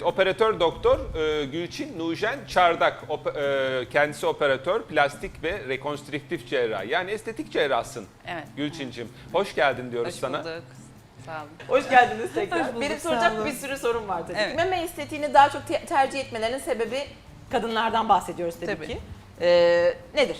Evet, operatör doktor e, Gülçin Nujen Çardak. Op- e, kendisi operatör, plastik ve rekonstrüktif cerrah. Yani estetik cerrahsın Evet. Gülçin'cim. Hoş geldin diyoruz Hoş sana. bulduk. Sağ olun. Hoş geldiniz tekrar. Hoş bulduk, Benim sağ soracak olun. bir sürü sorum var tabii ki. Evet. Meme estetiğini daha çok te- tercih etmelerinin sebebi kadınlardan bahsediyoruz tabii, Tabii. ki. Ee, nedir?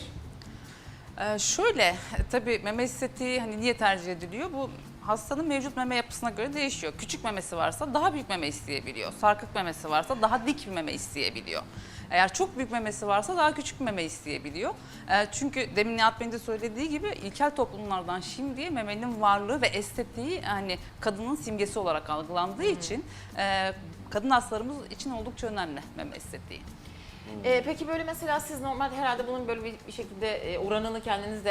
Ee, şöyle, tabii meme estetiği hani niye tercih ediliyor? Bu hastanın mevcut meme yapısına göre değişiyor. Küçük memesi varsa daha büyük meme isteyebiliyor. Sarkık memesi varsa daha dik bir meme isteyebiliyor. Eğer çok büyük memesi varsa daha küçük meme isteyebiliyor. Ee, çünkü demin Nihat Bey'in de söylediği gibi ilkel toplumlardan şimdiye memenin varlığı ve estetiği hani kadının simgesi olarak algılandığı için e, kadın hastalarımız için oldukça önemli meme estetiği. Ee, peki böyle mesela siz normal herhalde bunun böyle bir, bir şekilde e, oranını kendiniz de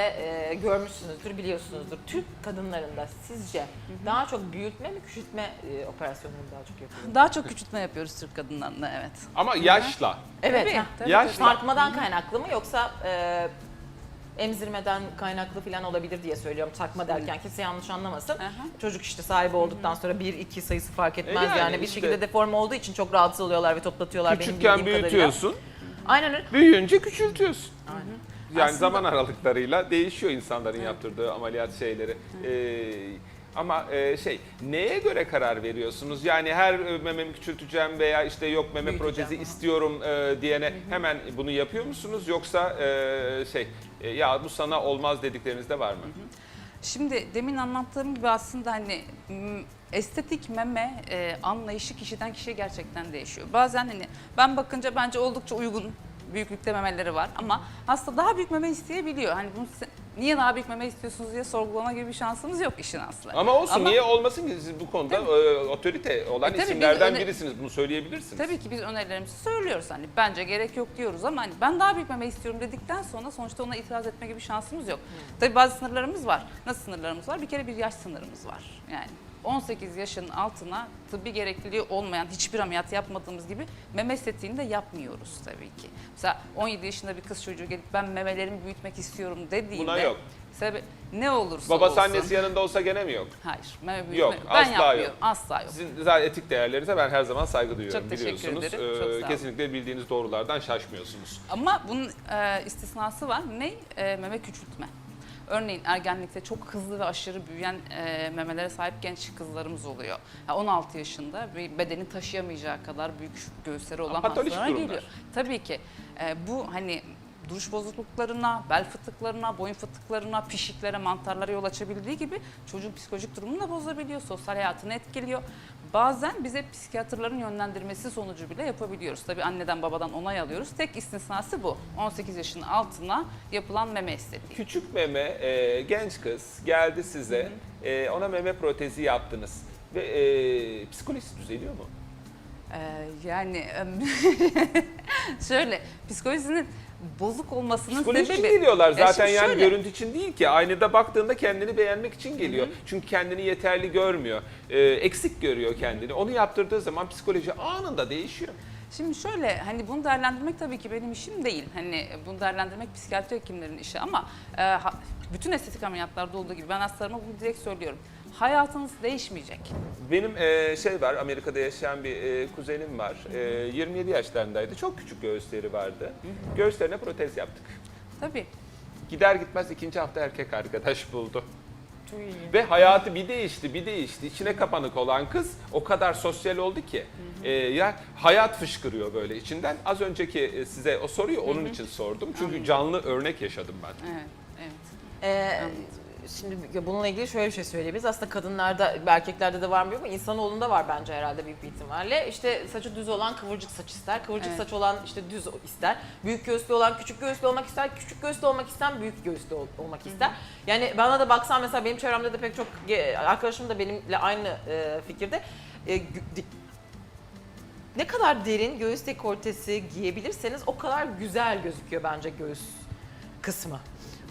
e, görmüşsünüzdür, biliyorsunuzdur. Türk kadınlarında sizce daha çok büyütme mi, küçültme e, operasyonları daha çok yapılıyor? Daha çok küçültme yapıyoruz Türk kadınlarında evet. Ama yaşla. Evet. Tabii, tabii, Yaş- tabii. Sarkmadan kaynaklı mı yoksa e, emzirmeden kaynaklı falan olabilir diye söylüyorum. Sarkma derken kimse yanlış anlamasın. Aha. Çocuk işte sahibi olduktan sonra 1-2 sayısı fark etmez E yani, yani bir işte. şekilde deforme olduğu için çok rahatsız oluyorlar ve toplatıyorlar benim Küçükken bildiğim kadarıyla. büyütüyorsun, Aynen öyle. büyüyünce küçültüyorsun. Aynen. Yani Aslında- zaman aralıklarıyla değişiyor insanların yaptırdığı ameliyat şeyleri. Ee, ama e, şey neye göre karar veriyorsunuz? Yani her e, mememi küçülteceğim veya işte yok meme aha. istiyorum e, diyene hemen bunu yapıyor musunuz? Yoksa e, şey e, ya bu sana olmaz dediklerinizde var mı? Şimdi demin anlattığım gibi aslında hani estetik meme e, anlayışı kişiden kişiye gerçekten değişiyor. Bazen hani ben bakınca bence oldukça uygun büyüklükte memeleri var ama hasta daha büyük meme isteyebiliyor. Hani bunu niye daha büyük meme istiyorsunuz diye sorgulama gibi bir şansımız yok işin aslı. Ama olsun Ama- niye olmasın ki siz bu konuda e, otorite olan E, tabii biz isimlerden öne- birisiniz bunu söyleyebilirsiniz. Tabii ki biz önerilerimizi söylüyoruz hani bence gerek yok diyoruz ama hani ben daha büyük meme istiyorum dedikten sonra sonuçta ona itiraz etme gibi şansımız yok. Tabii bazı sınırlarımız var. Nasıl sınırlarımız var? Bir kere bir yaş sınırımız var. Yani 18 yaşın altına tıbbi gerekliliği olmayan hiçbir ameliyat yapmadığımız gibi meme estetiğini de yapmıyoruz tabii ki. Mesela 17 yaşında bir kız çocuğu gelip ben memelerimi büyütmek istiyorum dediğinde Buna yok. Sebep ne olursa Babası olsun. annesi yanında olsa gene mi yok? Hayır. Meme büyütme. Yok, ben asla yapmıyorum. yok. Asla yok. Sizin zaten etik değerlerinize ben her zaman saygı duyuyorum Çok teşekkür biliyorsunuz. ederim, çok Ee, sağ olun. kesinlikle bildiğiniz doğrulardan şaşmıyorsunuz. Ama bunun e, istisnası var. Ne? E, meme küçültme. Örneğin ergenlikte çok hızlı ve aşırı büyüyen e, memelere sahip genç kızlarımız oluyor. Ya 16 yaşında bir bedeni taşıyamayacağı kadar büyük göğüsleri olan patolojik hastalara durumlar. geliyor. Tabii ki e, bu hani duruş bozukluklarına, bel fıtıklarına, boyun fıtıklarına, pişiklere, mantarlara yol açabildiği gibi çocuğun psikolojik durumunu da bozabiliyor, sosyal hayatını etkiliyor. Bazen bize psikiyatrların yönlendirmesi sonucu bile yapabiliyoruz. Tabii anneden babadan onay alıyoruz. Tek istisnası bu. 18 yaşın altına yapılan meme estetiği. Küçük meme e, genç kız geldi size e, ona meme protezi yaptınız ve e, psikolojisi düzeliyor mu? Ee, yani şöyle psikolojisinin bozuk olmasının Psikoloji sebebi... için geliyorlar zaten yani şöyle, görüntü için değil ki. Aynada baktığında kendini beğenmek için geliyor. Çünkü kendini yeterli görmüyor. E, eksik görüyor kendini. Onu yaptırdığı zaman psikoloji anında değişiyor. Şimdi şöyle hani bunu değerlendirmek tabii ki benim işim değil. Hani bunu değerlendirmek psikiyatri hekimlerin işi ama e, bütün estetik ameliyatlarda olduğu gibi ben hastalarıma bunu direkt söylüyorum. Hayatınız değişmeyecek. Benim e, şey var Amerika'da yaşayan bir e, kuzenim var. E, 27 yaşlarındaydı. Çok küçük göğüsleri vardı. Göğüslerine protez yaptık. Tabii. Gider gitmez ikinci hafta erkek arkadaş buldu. Ve hayatı bir değişti, bir değişti. İçine kapanık olan kız o kadar sosyal oldu ki. E, ya hayat fışkırıyor böyle içinden. Az önceki e, size o soruyu onun için sordum. Çünkü canlı örnek yaşadım ben. Evet. Evet. Ee. Şimdi bununla ilgili şöyle bir şey söyleyebiliriz. Aslında kadınlarda, erkeklerde de var mı bilmiyorum ama insanoğlunda var bence herhalde büyük bir ihtimalle. İşte saçı düz olan kıvırcık saç ister. Kıvırcık Evet. saç olan işte düz ister. Büyük göğüslü olan küçük göğüslü olmak ister. Küçük göğüslü olmak isteyen büyük göğüslü ol- olmak ister. Yani bana da baksan mesela benim çevremde de pek çok arkadaşım da benimle aynı e, fikirde. E, ne kadar derin göğüs dekoltesi giyebilirseniz o kadar güzel gözüküyor bence göğüs kısmı.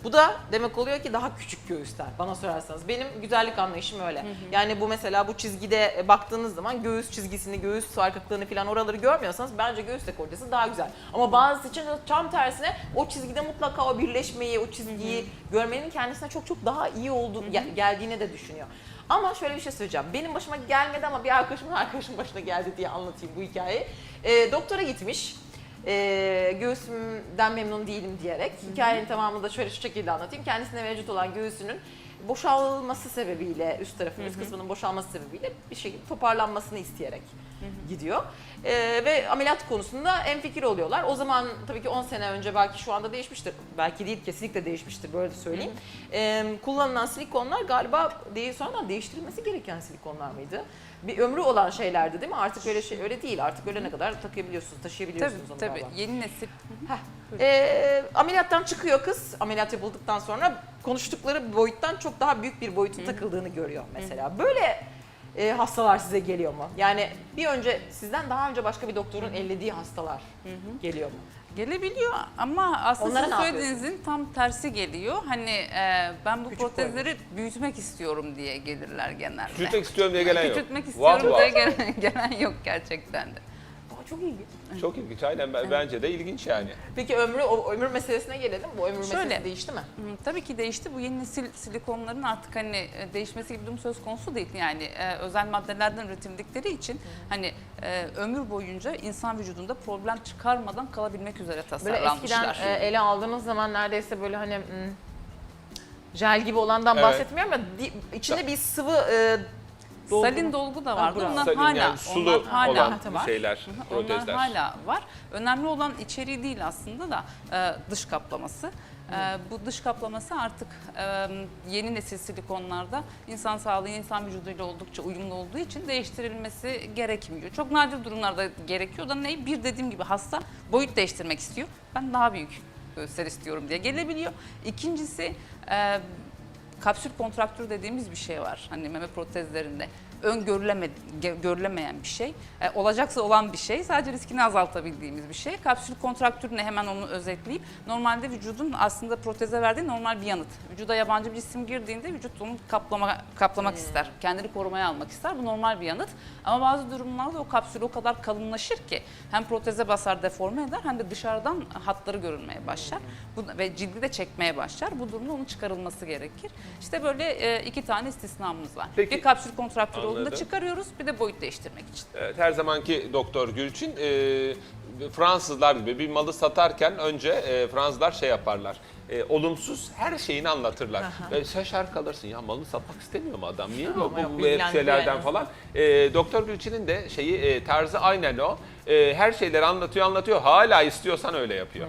Bu da demek oluyor ki daha küçük göğüsler bana sorarsanız. Benim güzellik anlayışım öyle. Yani bu mesela bu çizgide e, baktığınız zaman göğüs çizgisini, göğüs sarkıklığını falan oraları görmüyorsanız bence göğüs dekoltesi daha güzel. Ama bazısı için tam tersine o çizgide mutlaka o birleşmeyi, o çizgiyi görmenin kendisine çok çok daha iyi olduğu gel- geldiğini de düşünüyor. Ama şöyle bir şey söyleyeceğim. Benim başıma gelmedi ama bir arkadaşımın arkadaşımın başına geldi diye anlatayım bu hikayeyi. E, doktora gitmiş. E, göğsümden memnun değilim diyerek. Hikayenin tamamını da şöyle şu şekilde anlatayım. Kendisine mevcut olan göğsünün boşalması sebebiyle, üst tarafın, üst kısmının boşalması sebebiyle bir şekilde toparlanmasını isteyerek gidiyor. E, ve ameliyat konusunda en fikir oluyorlar. O zaman tabii ki 10 sene önce belki şu anda değişmiştir. Belki değil kesinlikle değişmiştir böyle de söyleyeyim. E, kullanılan silikonlar galiba değil sonradan değiştirilmesi gereken silikonlar mıydı? Bir ömrü olan şeylerdi değil mi? Artık öyle şey öyle değil. Artık ölene kadar takabiliyorsunuz, taşıyabiliyorsunuz Tabii onu tabii. galiba. Yeni nesil. Ee, ameliyattan çıkıyor kız. Ameliyat yapıldıktan sonra konuştukları boyuttan çok daha büyük bir boyutun takıldığını görüyor mesela. Böyle e, hastalar size geliyor mu? Yani bir önce sizden daha önce başka bir doktorun ellediği hastalar geliyor mu? Gelebiliyor ama aslında Onlara sizin söylediğinizin tam tersi geliyor. Hani e, ben bu Küçük protezleri büyütmek istiyorum diye gelirler genelde. Küçültmek istiyorum diye gelen yok. Küçültmek istiyorum Vah diye vah. gelen, gelen yok gerçekten de. Çok ilginç. Çok ilginç. Aynen ben- bence de ilginç yani. Peki ömrü o ömür meselesine gelelim. Bu ömür Şöyle. meselesi değişti mi? Hı, Tabii ki değişti. Bu yeni nesil silikonların artık hani e, değişmesi gibi bir durum söz konusu değil. Yani e, özel maddelerden üretildikleri için hani e, ömür boyunca insan vücudunda problem çıkarmadan kalabilmek üzere Böyle tasarlanmışlar. eskiden e, ele aldığımız zaman neredeyse böyle hani hmm, jel gibi olandan Evet. bahsetmiyorum ama di- içinde bir sıvı e, dolgu- Salin dolgu da vardı. bravo. Onlar Salin hala, yani sulu onlar hala olan var. şeyler, Onlar protezler. hala var. Önemli olan içeriği değil aslında da e, dış kaplaması. E, bu dış kaplaması artık e, yeni nesil silikonlarda insan sağlığı, insan vücuduyla oldukça uyumlu olduğu için değiştirilmesi gerekmiyor. Çok nadir durumlarda gerekiyor da ne? Bir dediğim gibi hasta boyut değiştirmek istiyor. Ben daha büyük göğüsler istiyorum diye gelebiliyor. İkincisi e, kapsül kontraktür dediğimiz bir şey var. Hani meme protezlerinde öngörüleme, ge- görülemeyen bir şey. E, olacaksa olan bir şey. Sadece riskini azaltabildiğimiz bir şey. Kapsül kontraktür ne hemen onu özetleyeyim. Normalde vücudun aslında proteze verdiği normal bir yanıt. Vücuda yabancı bir cisim girdiğinde vücut onu kaplama, kaplamak ister. Kendini korumaya almak ister. Bu normal bir yanıt. Ama bazı durumlarda o kapsül o kadar kalınlaşır ki hem proteze basar deforme eder hem de dışarıdan hatları görünmeye başlar. Bu, ve cildi de çekmeye başlar. Bu durumda onun çıkarılması gerekir. İşte böyle e, iki tane istisnamız var. Peki. Bir kapsül kontraktör olduğunda Anladım. çıkarıyoruz bir de boyut değiştirmek için. Evet, her zamanki Doktor Gülçin e, Fransızlar gibi bir malı satarken önce e, Fransızlar şey yaparlar. E, olumsuz her şeyini anlatırlar. Ve şaşar kalırsın ya malını satmak istemiyor mu adam? Niye bu, Ama yok, bu, bu bilgilendiriyor şeylerden en falan? E, Doktor Gülçin'in de şeyi e, tarzı aynen o. E, her şeyleri anlatıyor anlatıyor. Hala istiyorsan öyle yapıyor.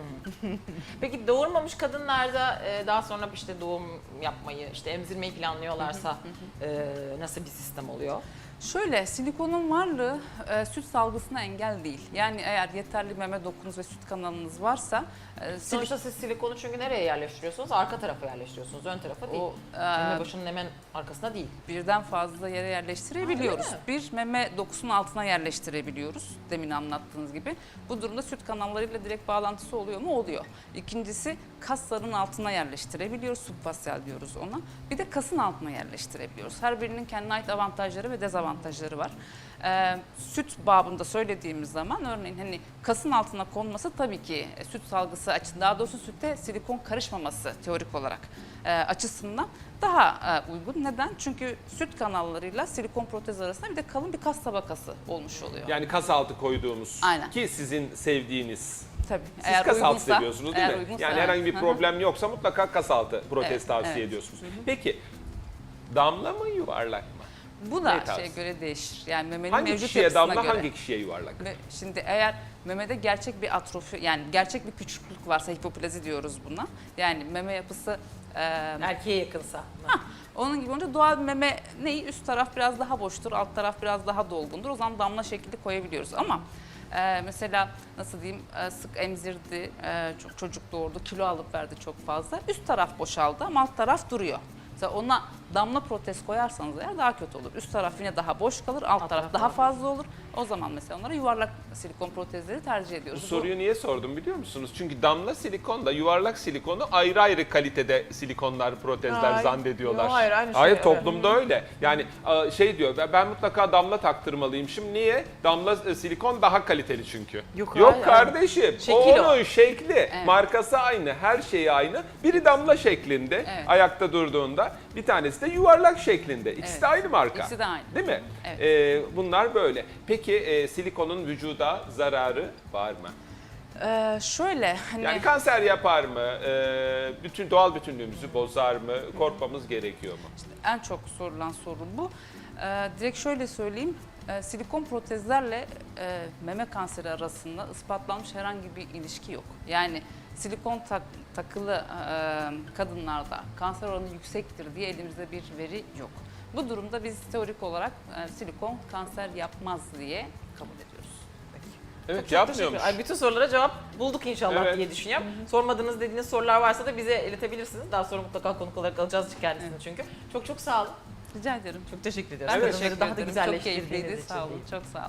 Peki doğurmamış kadınlarda e, daha sonra işte doğum yapmayı, işte emzirmeyi planlıyorlarsa e, nasıl bir sistem oluyor? Şöyle silikonun varlığı e, süt salgısına engel değil. Yani eğer yeterli meme dokunuz ve süt kanalınız varsa e, silik- Sonuçta siz silikonu çünkü nereye yerleştiriyorsunuz? Arka tarafa yerleştiriyorsunuz, ön tarafa değil. o e, Meme başının hemen arkasında değil. birden fazla yere yerleştirebiliyoruz. Ha, Bir meme dokusunun altına yerleştirebiliyoruz demin anlattığınız gibi. Bu durumda süt kanallarıyla direkt bağlantısı oluyor mu? Oluyor. İkincisi kasların altına yerleştirebiliyoruz. Subfasyal diyoruz ona. Bir de kasın altına yerleştirebiliyoruz. Her birinin kendine ait avantajları ve dezavantajları var. Ee, süt babında söylediğimiz zaman örneğin hani kasın altına konması tabii ki e, süt salgısı açısından daha doğrusu sütte silikon karışmaması teorik olarak e, açısından daha e, uygun. Neden? Çünkü süt kanallarıyla silikon protez arasında bir de kalın bir kas tabakası olmuş oluyor. Yani kas altı koyduğumuz Aynen. ki sizin sevdiğiniz. Tabii. Siz kas altı seviyorsunuz değil eğer mi? uygunsa, yani evet. herhangi bir problem yoksa mutlaka kas altı protez Evet, tavsiye evet. ediyorsunuz. Peki damla mı yuvarlak mı? Bu da Ne tarz? şeye göre değişir. Yani memenin Hangi mevcut kişiye yapısına damla göre. hangi kişiye yuvarlak? Ve şimdi eğer memede gerçek bir atrofi yani gerçek bir küçüklük varsa hipoplazi diyoruz buna. Yani meme yapısı e, Erkeğe yakınsa. onun gibi olunca doğal meme neyi üst taraf biraz daha boştur, alt taraf biraz daha dolgundur. O zaman damla şekli koyabiliyoruz ama e, mesela nasıl diyeyim e, sık emzirdi, e, çok çocuk doğurdu, kilo alıp verdi çok fazla. Üst taraf boşaldı ama alt taraf duruyor. Mesela ona damla protez koyarsanız eğer daha kötü olur. Üst taraf yine daha boş kalır, alt, taraf, taraf daha daha fazla olur. O zaman mesela onlara yuvarlak silikon protezleri tercih Bu ediyoruz. soruyu niye sordum biliyor musunuz? Çünkü damla silikonla yuvarlak silikonu ayrı ayrı kalitede silikonlar, protezler Hayır. zannediyorlar. Yo, hayır, aynı şey, Hayır evet. toplumda öyle. Yani a, şey diyor ben- ben mutlaka damla taktırmalıyım. Şimdi niye? Damla e, silikon daha kaliteli çünkü. Yok, hayır, kardeşim. Şekil o o. onun şekli. Markası aynı, her şeyi aynı. Biri damla şeklinde ayakta durduğunda, bir tanesi de yuvarlak şeklinde. İkisi Evet. de aynı marka. İkisi de aynı. Değil mi? Evet. Ee, bunlar böyle. Peki e, silikonun vücuda zararı var mı? Ee, şöyle hani Yani kanser yapar mı? Ee, bütün doğal bütünlüğümüzü bozar mı? Korkmamız gerekiyor mu? en çok sorulan soru bu. Ee, direkt şöyle söyleyeyim. Ee, silikon protezlerle e, meme kanseri arasında ispatlanmış herhangi bir ilişki yok. Yani silikon tak- takılı e, kadınlarda kanser oranı yüksektir diye elimizde bir veri yok. Bu durumda biz teorik olarak e, silikon kanser yapmaz diye kabul ediyoruz. Evet Çok yapmıyormuş. Ay, bütün sorulara cevap bulduk inşallah Evet. diye düşünüyorum. Sormadığınız dediğiniz sorular varsa da bize iletebilirsiniz. Daha sonra mutlaka konuk olarak alacağız kendisini çünkü. Çok çok sağ olun. Rica ederim. Çok teşekkür ediyoruz. Ben Kadınları teşekkür daha da ederim. Çok güzelleştirdiğiniz keyifliydi. için Sağ olun. Çok sağ olun.